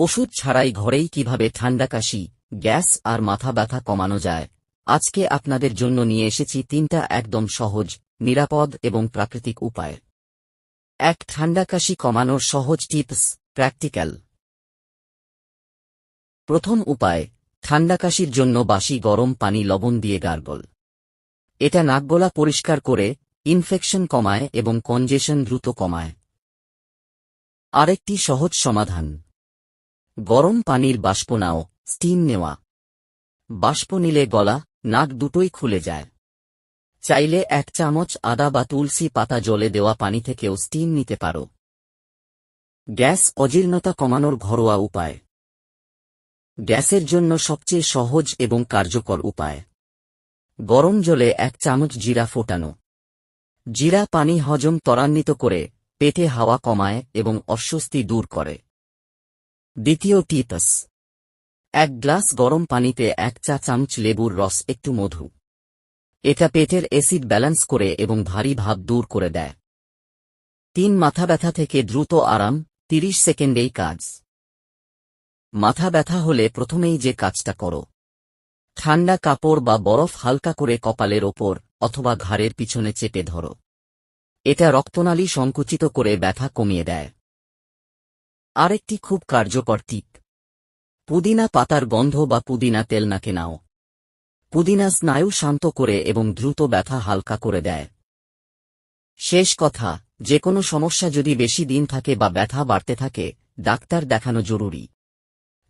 ওষুধ ছাড়াই ঘরেই কীভাবে ঠান্ডা কাশি, গ্যাস আর মাথা ব্যথা কমানো যায়। আজকে আপনাদের জন্য নিয়ে এসেছি তিনটা একদম সহজ, নিরাপদ এবং প্রাকৃতিক উপায়। এক, ঠান্ডা কাশি কমানোর সহজ টিপস, প্র্যাকটিক্যাল। প্রথম উপায়, ঠান্ডা কাশির জন্য বাসি গরম পানি লবণ দিয়ে গার্গল। এটা নাকগলা পরিষ্কার করে, ইনফেকশন কমায় এবং কনজেশন দ্রুত কমায়। আরেকটি সহজ সমাধান গরম পানির বাষ্প নাও স্টিম নেওয়া। বাষ্প নিলে গলা, নাক দুটোই খুলে যায়। চাইলে এক চামচ আদা বা তুলসী পাতা জলে দেওয়া পানি থেকেও স্টিম নিতে পারো। গ্যাস অজীর্ণতা কমানোর ঘরোয়া উপায়। গ্যাসের জন্য সবচেয়ে সহজ এবং কার্যকর উপায়। গরম জলে এক চামচ জিরা ফোটানো। জিরা পানি হজম ত্বরান্বিত করে, পেটে হাওয়া কমায় এবং অস্বস্তি দূর করে। দ্বিতীয় টিপস এক গ্লাস গরম পানিতে এক চা চামচ লেবুর রস, একটু মধু। এটা পেটের অ্যাসিড ব্যালেন্স করে এবং ভারী ভাব দূর করে দেয়। তিন, মাথা ব্যথা থেকে দ্রুত আরাম, তিরিশ সেকেন্ডেই কাজ। মাথা ব্যথা হলে প্রথমেই যে কাজটা করো। ঠান্ডা কাপড় বা বরফ হালকা করে কপালের ওপর অথবা ঘাড়ের পিছনে চেপে ধরো। এটা রক্তনালী সংকুচিত করে ব্যথা কমিয়ে দেয়। আরেকটি খুব কার্যকর টিপ। পুদিনা পাতার গন্ধ বা পুদিনা তেল নাকে নাও। পুদিনা স্নায়ু শান্ত করে এবং দ্রুত ব্যথা হালকা করে দেয়। শেষ কথা যে কোনো সমস্যা যদি বেশি দিন থাকে বা ব্যথা বাড়তে থাকে, ডাক্তার দেখানো জরুরি।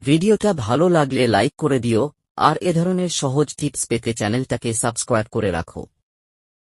ভিডিওটা ভালো লাগলে লাইক করে দিও, আর এ ধরনের সহজ টিপস পেতে চ্যানেলটাকে সাবস্ক্রাইব করে রাখো।